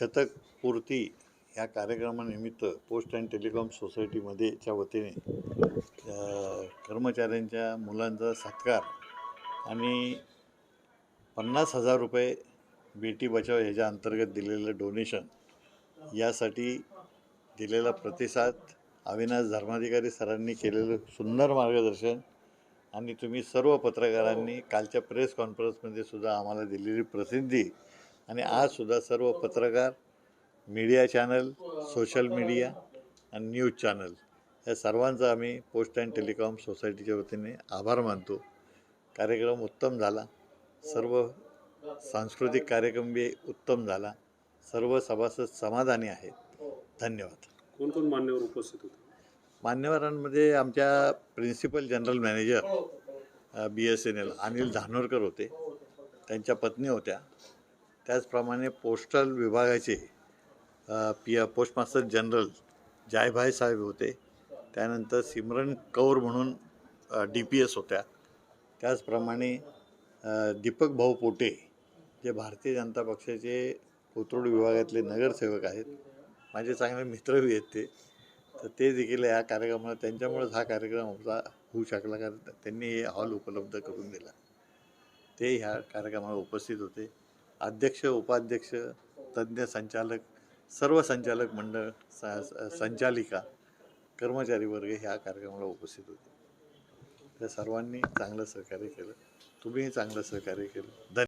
शतक पूर्ती या कार्यक्रमानिमित्त पोस्ट अँड टेलिकॉम सोसायटीमध्येच्या वतीने कर्मचाऱ्यांच्या मुलांचा सत्कार आणि पन्नास हजार रुपये बेटी बचाव ह्याच्या अंतर्गत दिलेलं डोनेशन यासाठी दिलेला प्रतिसाद अविनाश धर्माधिकारी सरांनी केलेलं सुंदर मार्गदर्शन आणि तुम्ही सर्व पत्रकारांनी कालच्या प्रेस कॉन्फरन्समध्ये सुद्धा आम्हाला दिलेली प्रसिद्धी आणि आजसुद्धा सर्व पत्रकार मीडिया चॅनल सोशल मीडिया आणि न्यूज चॅनल या सर्वांचा आम्ही पोस्ट अँड टेलिकॉम सोसायटीच्या वतीने आभार मानतो. कार्यक्रम उत्तम झाला. सर्व सांस्कृतिक कार्यक्रम बी उत्तम झाला. सर्व सभासद समाधानी आहेत. धन्यवाद. कोण कोण मान्यवर उपस्थित होते? मान्यवरांमध्ये आमच्या principal general manager B S N L Anil Dhanorkar होते. त्यांच्या पत्नी होत्या. त्याचप्रमाणे पोस्टल विभागाचे P postmaster general Jaybhai saheb होते. त्यानंतर सिमरन कौर म्हणून डी पी एस होत्या. त्याचप्रमाणे दीपक भाऊ पोटे जे भारतीय जनता पक्षाचे कोथरूड विभागातले नगरसेवक आहेत. माझे चांगले मित्रही आहेत ते. तर ते देखील या कार्यक्रमाला त्यांच्यामुळेच हा कार्यक्रम आमचा होऊ शकला. कारण त्यांनी हे हॉल उपलब्ध करून दिला. ते ह्या कार्यक्रमाला उपस्थित होते. अध्यक्ष उपाध्यक्ष तज्ज्ञ संचालक सर्व संचालक मंडळ संचालिका कर्मचारी वर्ग ह्या कार्यक्रमाला उपस्थित होते. त्या सर्वांनी चांगलं सहकार्य केलं. तुम्हीही चांगलं सहकार्य केलं. धन्यवाद.